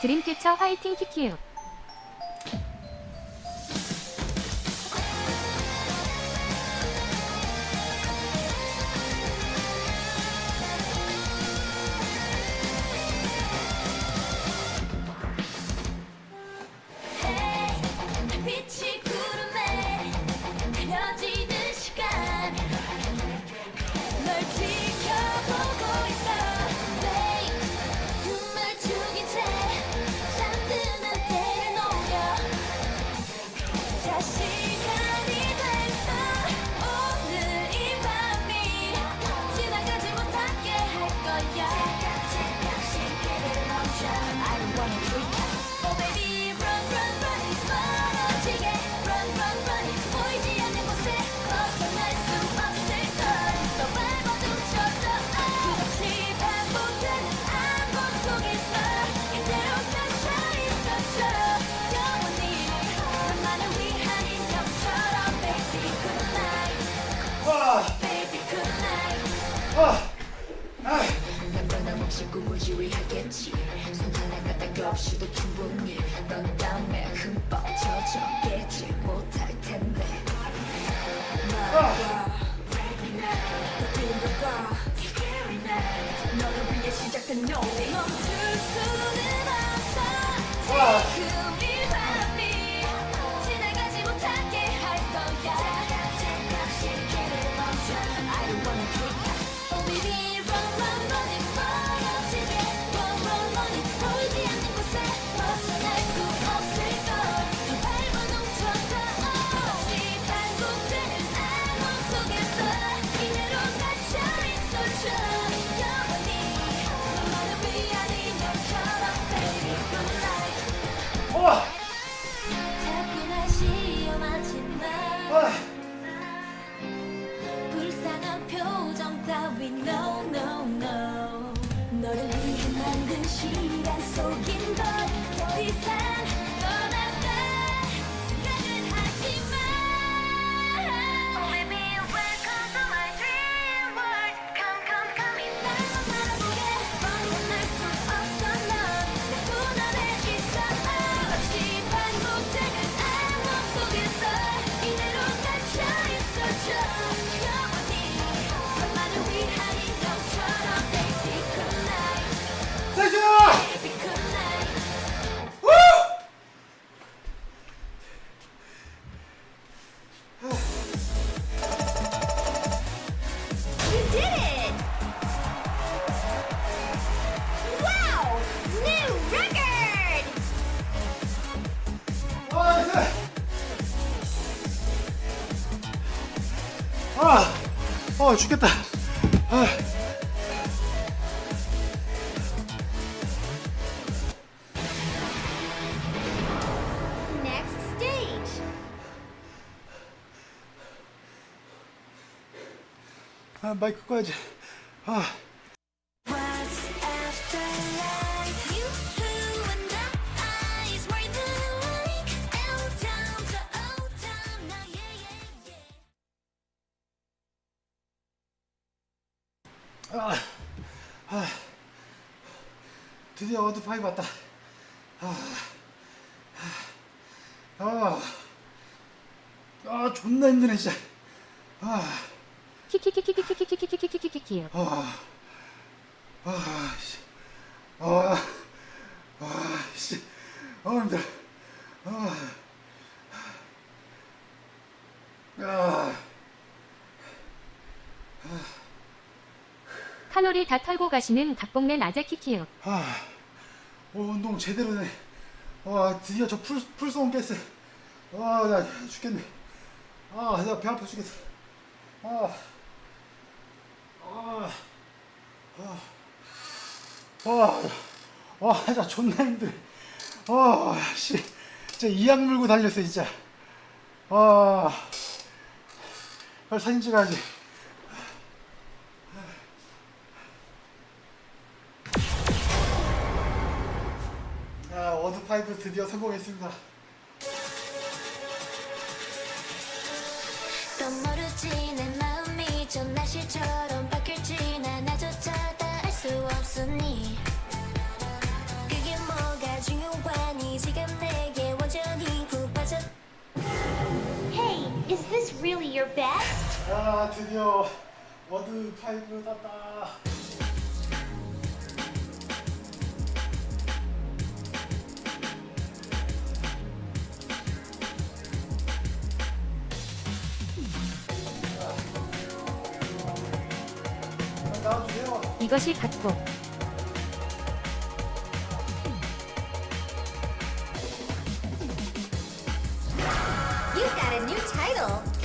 드림캐쳐 화이팅 키키에요. 난 변함없이 꿈을 지휘하겠지 손 하겠지? 와! 와! 불쌍한 표정 따윈 no no 너를 위해 만든 시간 속인 것더 이상 어 죽겠다. 아. 아 마이크 꺼야지. 아. 드디어 어드 파이 봤다. 아, 아, 아, 아, 존나 힘드네 진짜. 아, 키키키키키키키키키키키키키키. 아, 아, 씨, 아, 아, 씨, 아, 힘들. 아, 아. 아. 칼로리 다 털고 가시는 닭봉내 낮에 키키요. 아, 오, 운동 제대로네. 와, 드디어 저 풀, 풀소원 깼어. 와, 나 죽겠네. 아, 내가 배 아파 죽겠어. 아, 아, 아, 와, 와, 나 존나 힘들어. 와, 씨, 진짜 이악 물고 달렸어, 진짜. 아, 빨리 사진 찍어야지. 어드파이브 드디어 성공했습니다. 아 드디어 워드 파이브를 땄다. 이것이 갓곡. You got a new title.